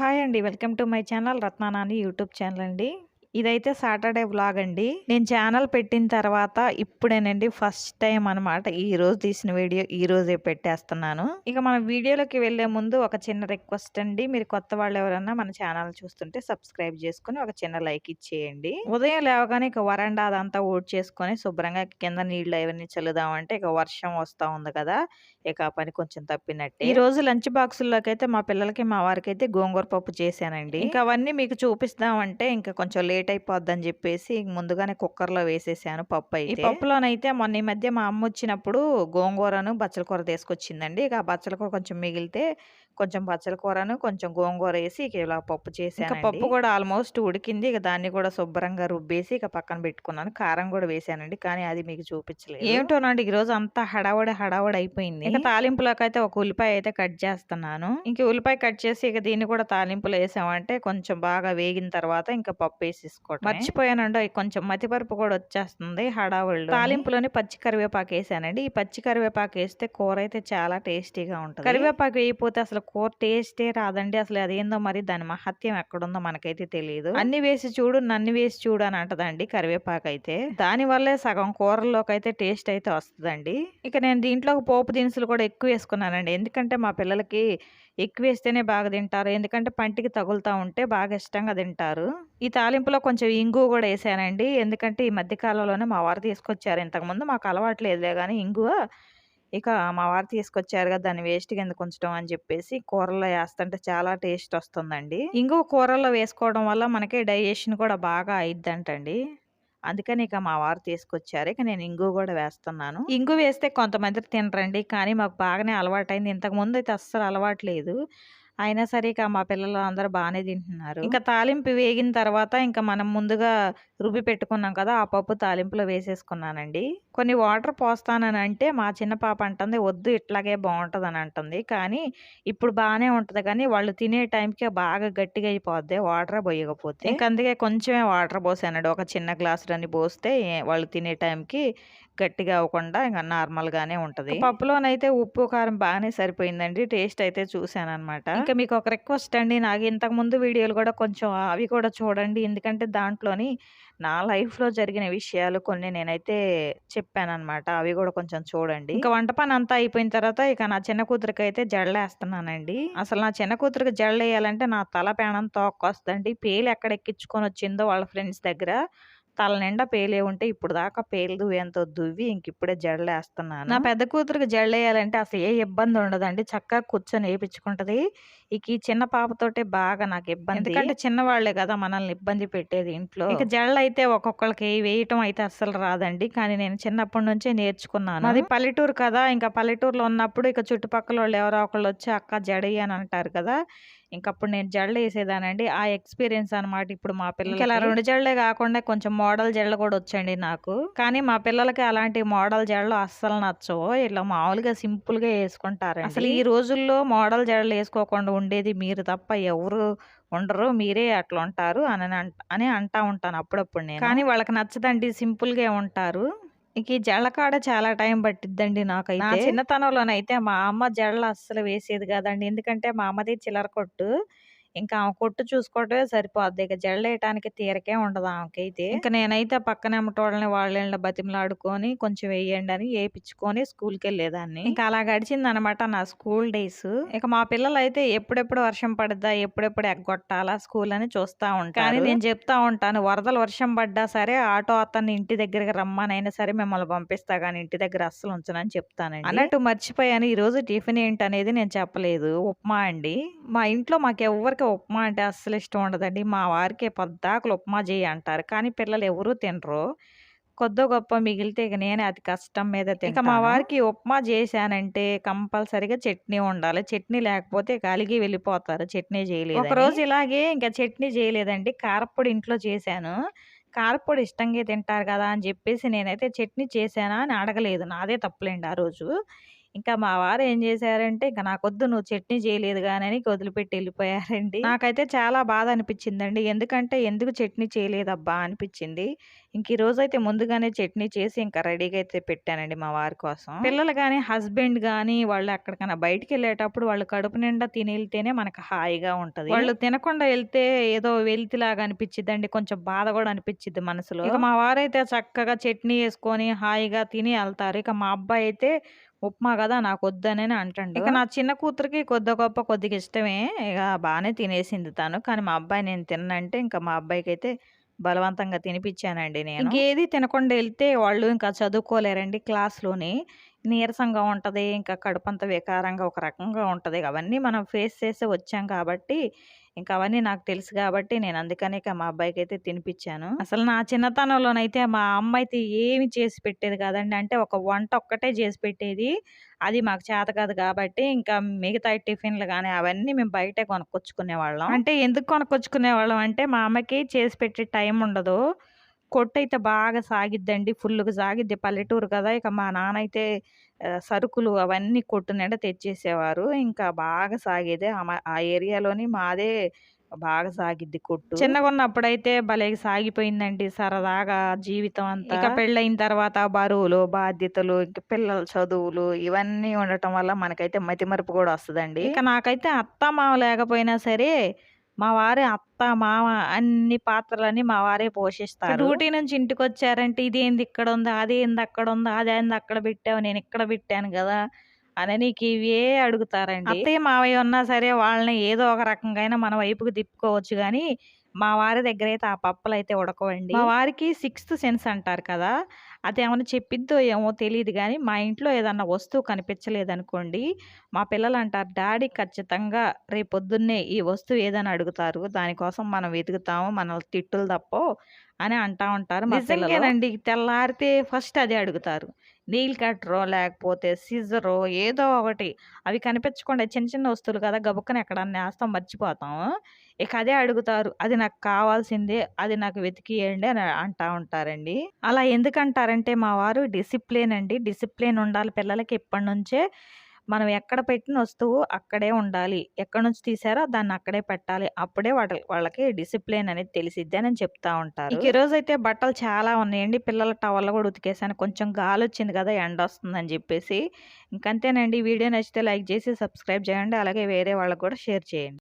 Hi అండి. Welcome to my channel Ratnanani YouTube channel అండి. ఇదైతే సాటర్డే వ్లాగ్ అండి. నేను ఛానల్ పెట్టిన తర్వాత ఇప్పుడేనండి ఫస్ట్ టైం అనమాట ఈ రోజు తీసిన వీడియో ఈ రోజే పెట్టేస్తున్నాను. ఇక మన వీడియోలోకి వెళ్ళే ముందు ఒక చిన్న రిక్వెస్ట్ అండి. మీరు కొత్త వాళ్ళు ఎవరన్నా మన ఛానల్ చూస్తుంటే సబ్స్క్రైబ్ చేసుకుని ఒక చిన్న లైక్ ఇచ్చేయండి. ఉదయం లేవగానే ఇక వరండా అదంతా ఓట్ చేసుకొని శుభ్రంగా కింద నీళ్ళు అవన్నీ చల్లుదామంటే ఇక వర్షం వస్తా ఉంది కదా. ఇక పని కొంచెం తప్పినట్టే. ఈ రోజు లంచ్ బాక్సుల్లోకి అయితే మా పిల్లలకి మా వారికి అయితే గోంగూర పప్పు చేశానండి. ఇంకా అవన్నీ మీకు చూపిస్తామంటే ఇంకా కొంచెం లేట్ అయిపోద్దని చెప్పేసి ముందుగానే కుక్కర్లో వేసేసాను పప్పు అయితే ఈ పప్పులోనైతే మొన్న ఈ మధ్య మా అమ్మ వచ్చినప్పుడు గోంగూరను బచ్చల కూర తీసుకొచ్చిందండి. ఇక ఆ బచ్చల కూర కొంచెం మిగిలితే కొంచెం బచ్చల కూరను కొంచెం గోంగూర వేసి ఇక ఇలా పప్పు చేశాను ఇంకా పప్పు కూడా ఆల్మోస్ట్ ఉడికింది. ఇక దాన్ని కూడా శుభ్రంగా రుబ్బేసి ఇక పక్కన పెట్టుకున్నాను. కారం కూడా వేసానండి కానీ అది మీకు చూపించలేదు. ఏమిటోనండి ఈ రోజు అంతా హడావుడి హడావుడి అయిపోయింది. ఇక తాలింపులోకి అయితే ఒక ఉల్లిపాయ అయితే కట్ చేస్తున్నాను. ఇంక ఉల్లిపాయ కట్ చేసి ఇక దీన్ని కూడా తాలింపులో వేసామంటే కొంచెం బాగా వేగిన తర్వాత ఇంకా పప్పు వేసేసుకోవడం మర్చిపోయానండి. కొంచెం మతిపరుపు కూడా వచ్చేస్తుంది హడావుడిలో తాలింపులోని పచ్చి కరివేపాకు వేసానండి. ఈ పచ్చి కరివేపాకు వేస్తే కూర అయితే చాలా టేస్టీగా ఉంటుంది. కరివేపాకు వేయకపోతే అసలు కూర టేస్టే రాదండి. అసలు అదేందో మరి దాని మహత్యం ఎక్కడుందో మనకైతే తెలియదు అన్ని వేసి చూడు నన్ను వేసి చూడు అని అంటదండి కరివేపాకు అయితే. దాని వల్లే సగం కూరల్లోకి అయితే టేస్ట్ అయితే వస్తుందండి. ఇక నేను దీంట్లో పోపు దినుసులు కూడా ఎక్కువ వేసుకున్నానండి. ఎందుకంటే మా పిల్లలకి ఎక్కువ వేస్తేనే బాగా తింటారు. ఎందుకంటే పంటికి తగులుతూ ఉంటే బాగా ఇష్టంగా తింటారు. ఈ తాలింపులో కొంచెం ఇంగువ కూడా వేసానండి. ఎందుకంటే ఈ మధ్య కాలంలోనే మా వారు తీసుకొచ్చారు. ఇంతకుముందు మాకు అలవాటు లేదులే కానీ ఇంగువ ఇక మా వారు తీసుకొచ్చారు కదా దాన్ని వేస్ట్గా ఎందుకు ఉంచడం అని చెప్పేసి కూరల్లో వేస్తుంటే చాలా టేస్ట్ వస్తుందండి. ఇంగువ కూరల్లో వేసుకోవడం వల్ల మనకి డైజెషన్ కూడా బాగా అయిద్దంటండి. అందుకని ఇక మా వారు తీసుకొచ్చారు. ఇక నేను ఇంగు కూడా వేస్తున్నాను. ఇంగు వేస్తే కొంతమంది తినరండి. కానీ మాకు బాగానే అలవాటైంది. ఇంతకుముందు అయితే అస్సలు అలవాటు లేదు. అయినా సరే ఇక మా పిల్లలు అందరూ బాగానే తింటున్నారు. ఇంకా తాలింపు వేగిన తర్వాత ఇంకా మనం ముందుగా రుబ్బి పెట్టుకున్నాం కదా ఆ పప్పు తాలింపులో వేసేసుకున్నానండి. కొన్ని వాటర్ పోస్తానని అంటే మా చిన్న పాప అంటుంది వద్దు ఇట్లాగే బాగుంటుంది అని అంటుంది. కానీ ఇప్పుడు బాగానే ఉంటుంది కానీ వాళ్ళు తినే టైంకి బాగా గట్టిగా అయిపోద్ది వాటర్ పోయకపోతే. ఇంకా అందుకే కొంచెమే వాటర్ పోసానండి. ఒక చిన్న గ్లాసు రని పోస్తే వాళ్ళు తినే టైంకి గట్టిగా అవ్వకుండా ఇంకా నార్మల్గానే ఉంటుంది. పప్పులోనైతే ఉప్పు కారం బాగానే సరిపోయిందండి. టేస్ట్ అయితే చూసాను అనమాట ఇంకా మీకు ఒక రిక్వెస్ట్ అండి. నాకు ఇంతకు ముందు వీడియోలు కూడా కొంచెం అవి కూడా చూడండి. ఎందుకంటే దాంట్లోని నా లైఫ్లో జరిగిన విషయాలు కొన్ని నేనైతే చెప్పాను అనమాట అవి కూడా కొంచెం చూడండి. ఇంకా వంట పని అంతా అయిపోయిన తర్వాత ఇక నా చిన్న కూతురికి అయితే జడలేస్తున్నానండి. అసలు నా చిన్న కూతురికి జడలేయాలంటే నా తల పేణం తోక్కొస్తుందండి. పేలు ఎక్కడ ఎక్కించుకొని వచ్చిందో వాళ్ళ ఫ్రెండ్స్ దగ్గర. తల నిండా పేలే ఉంటే ఇప్పుడు దాకా పేలు దువ్వేంతో దువ్వి ఇంక ఇప్పుడే జడలేస్తున్నాను. నా పెద్ద కూతురికి జడలేయాలంటే అసలు ఏ ఇబ్బంది ఉండదండి. చక్కగా కూర్చొని వేయించుకుంటది ఇక ఈ చిన్న పాపతోటే బాగా నాకు ఇబ్బంది. ఎందుకంటే చిన్నవాళ్ళే కదా మనల్ని ఇబ్బంది పెట్టేది ఇంట్లో. ఇక జడలు అయితే ఒక్కొక్కరికి వేయటం అయితే అస్సలు రాదండి. కానీ నేను చిన్నప్పటి నుంచే నేర్చుకున్నాను. అది పల్లెటూరు కదా. ఇంకా పల్లెటూరులో ఉన్నప్పుడు ఇక చుట్టుపక్కల వాళ్ళు ఎవరో ఒకళ్ళు వచ్చి అక్క జడయి అని అంటారు కదా. ఇంకప్పుడు నేను జడలు వేసేదానండి ఆ ఎక్స్పీరియన్స్ అనమాట ఇప్పుడు మా పిల్లలకి. ఇలా రెండు జడలే కాకుండా కొంచెం మోడల్ జడలు కూడా వచ్చండి నాకు. కానీ మా పిల్లలకి అలాంటి మోడల్ జడలు అస్సలు నచ్చవు. ఇట్లా మామూలుగా సింపుల్గా వేసుకుంటారు అసలు ఈ రోజుల్లో మోడల్ జడలు వేసుకోకుండా ఉండేది మీరు తప్ప ఎవరు ఉండరు. మీరే అట్లా ఉంటారు అని అని అంటా ఉంటాను అప్పుడప్పుడు నేను. కానీ వాళ్ళకి నచ్చదండి సింపుల్గా ఉంటారు ఇక ఈ జడకాడ చాలా టైం పట్టిద్దండి నాకైతే. నా చిన్నతనంలోనైతే మా అమ్మ జడలు అస్సలు వేసేది కాదండి. ఎందుకంటే మా అమ్మది చిల్లర కొట్టు. ఇంకా ఆమె కొట్టు చూసుకోవటమే సరిపోద్ది. ఇక జడలేయటానికి తీరకే ఉండదు ఆమెకైతే. ఇంకా నేనైతే పక్కన ఎమ్మటోళ్ళని వాళ్ళని బతిమలాడుకొని కొంచెం వేయండి అని వేయించుకొని స్కూల్కి వెళ్ళేదాన్ని. ఇంకా అలా గడిచింది అనమాట నా స్కూల్ డేస్. ఇక మా పిల్లలు అయితే ఎప్పుడెప్పుడు వర్షం పడద్దా ఎప్పుడెప్పుడు ఎగ్గొట్టాలా స్కూల్ అని చూస్తా ఉంటాను కానీ నేను చెప్తా ఉంటాను వరదలు వర్షం పడ్డా సరే ఆటో అతన్ని ఇంటి దగ్గరికి రమ్మనైనా సరే మిమ్మల్ని పంపిస్తా కానీ ఇంటి దగ్గర అస్సలు ఉంచనని చెప్తానండి. అన్నట్టు మర్చిపోయాను. ఈ రోజు టిఫిన్ ఏంటి అనేది నేను చెప్పలేదు. ఉప్మా అండి. మా ఇంట్లో మాకు ఎవరికి పిల్లలకి ఉప్మా అంటే అస్సలు ఇష్టం ఉండదండి. మా వారికి పొద్దాకులు ఉప్మా చేయి అంటారు. కానీ పిల్లలు ఎవరూ తినరు. కొద్దో గొప్ప మిగిలితే ఇక నేనే అది కష్టం మీద ఇక మా వారికి ఉప్మా చేశానంటే కంపల్సరిగా చట్నీ ఉండాలి. చట్నీ లేకపోతే కలిగి వెళ్ళిపోతారు. చట్నీ చేయలేదు ఒక రోజు ఇలాగే ఇంకా చట్నీ చేయలేదండి. కారప్పొడి ఇంట్లో చేశాను. కారప్పొడి ఇష్టంగా తింటారు కదా అని చెప్పేసి నేనైతే చట్నీ చేశానా అని అడగలేదు. నాదే తప్పులేండి ఆ రోజు. ఇంకా మా వారు ఏం చేశారంటే ఇంకా నాకొద్దు నువ్వు చట్నీ చేయలేదు కానీ అని వదిలిపెట్టి వెళ్ళిపోయారండి. నాకైతే చాలా బాధ అనిపించిందండి. ఎందుకంటే ఎందుకు చట్నీ చేయలేదబ్బా? అనిపించింది. ఇంక ఈ రోజు అయితే ముందుగానే చట్నీ చేసి ఇంకా రెడీగా అయితే పెట్టానండి మా వారి కోసం. పిల్లలు కానీ హస్బెండ్ కానీ వాళ్ళు ఎక్కడికైనా బయటికి వెళ్ళేటప్పుడు వాళ్ళు కడుపు నిండా తిని వెళ్తేనే మనకు హాయిగా ఉంటది. వాళ్ళు తినకుండా వెళ్తే ఏదో వెలితిలాగా అనిపించిద్దండి కొంచెం బాధ కూడా అనిపించిద్ది మనసులో. ఇక మా వారైతే చక్కగా చట్నీ వేసుకొని హాయిగా తిని వెళ్తారు ఇక మా అబ్బాయి అయితే ఉప్మా కదా నాకు వద్దనే అంటాడు. ఇక నా చిన్న కూతురికి కొద్ది గొప్ప కొద్దిగా ఇష్టమే ఇక బాగానే తినేసింది తను. కానీ మా అబ్బాయి నేను తిన్నంటే ఇంకా మా అబ్బాయికి అయితే బలవంతంగా తినిపించానండి నేను. ఇంకేది తినకుండా వెళ్తే వాళ్ళు ఇంకా చదువుకోలేరండి క్లాస్లోని. నీరసంగా ఉంటది ఇంకా కడుపంత వికారంగా ఒక రకంగా ఉంటది. అవన్నీ మనం ఫేస్ చేసి వచ్చాం కాబట్టి ఇంకా అవన్నీ నాకు తెలుసు కాబట్టి నేను అందుకనే మా అబ్బాయికి అయితే తినిపించాను అసలు నా చిన్నతనంలోనైతే మా అమ్మ అయితే ఏమి చేసి పెట్టేది కాదండి. అంటే ఒక వంట ఒక్కటే చేసి పెట్టేది. అది మాకు చేత కాదు కాబట్టి ఇంకా మిగతా టిఫిన్లు కానీ అవన్నీ మేము బయటే కొనుక్కొచ్చుకునే వాళ్ళం అంటే ఎందుకు కొనుక్కొచ్చుకునే వాళ్ళం అంటే మా అమ్మకి చేసి పెట్టే టైం ఉండదు. కొట్టు అయితే బాగా సాగిద్దండి. ఫుల్గా సాగిద్ది. పల్లెటూరు కదా! ఇక మా నాన్న అయితే సరుకులు అవన్నీ కొట్టు నిండా తెచ్చేసేవారు. ఇంకా బాగా సాగేది ఆ ఏరియాలోని మాదే బాగా సాగిద్ది కొట్టు. చిన్నగా ఉన్నప్పుడైతే భలే సాగిపోయిందండి. సరదాగా జీవితం అంతా. ఇక పెళ్ళైన తర్వాత బరువులు బాధ్యతలు ఇంక పిల్లల చదువులు ఇవన్నీ ఉండటం వల్ల మనకైతే మతిమరుపు కూడా వస్తుందండి. ఇక నాకైతే అత్త మామ లేకపోయినా సరే మా వారి అత్త మామ అన్ని పాత్రలన్నీ మా వారే పోషిస్తారు. డ్యూటీ నుంచి ఇంటికి వచ్చారంటే ఇదేంది ఇక్కడ ఉందా అదేంది అక్కడ ఉందా అదేంది అక్కడ పెట్టావు నేను ఇక్కడ పెట్టాను కదా అని నీకు ఇవే అడుగుతారండి. అత్తయ్య మావయ్య ఉన్నా సరే వాళ్ళని ఏదో ఒక రకంగా మన వైపుకి తిప్పుకోవచ్చు కానీ మా వారి దగ్గర అయితే ఆ పప్పులు అయితే ఉడకవండి. మా వారికి సిక్స్త్ సెన్స్ అంటారు కదా! అది ఏమైనా చెప్పిద్దో ఏమో తెలియదు కానీ మా ఇంట్లో ఏదన్నా వస్తువు కనిపించలేదు అనుకోండి మా పిల్లలు అంటారు డాడీ ఖచ్చితంగా రేపొద్దున్నే ఈ వస్తువు ఏదని అడుగుతారు దానికోసం మనం వెతుకుతాము మన తిట్టులు తప్పో అని అంటా ఉంటారు నిజంగానండి. తెల్లారితే ఫస్ట్ అదే అడుగుతారు. నీల్ కట్టరో లేకపోతే సిజరో ఏదో ఒకటి. అవి కనిపించకుండా చిన్న చిన్న వస్తువులు కదా గబుక్కన ఎక్కడన్నా వేస్తాం మర్చిపోతాం. ఇక అదే అడుగుతారు అది నాకు కావాల్సిందే అది నాకు వెతికియండి అని అంటా ఉంటారండి. అలా ఎందుకంటారంటే మా వారు డిసిప్లిన్ అండి. డిసిప్లిన్ ఉండాలి పిల్లలకి ఇప్పటి నుంచే. మనం ఎక్కడ పెట్టిన వస్తువు అక్కడే ఉండాలి. ఎక్కడి నుంచి తీసారో దాన్ని అక్కడే పెట్టాలి. అప్పుడే వాళ్ళ వాళ్ళకి డిసిప్లిన్ అనేది తెలిసిద్ది అని చెప్తా ఉంటారు. ఈ రోజు అయితే బట్టలు చాలా ఉన్నాయండి. పిల్లల టవల్ కూడా ఉతికేసాను. కొంచెం గాలి వచ్చింది కదా ఎండ వస్తుందని చెప్పేసి. ఇంకంతేనండి. వీడియో నచ్చితే లైక్ చేసి సబ్స్క్రైబ్ చేయండి. అలాగే వేరే వాళ్ళకి కూడా షేర్ చేయండి.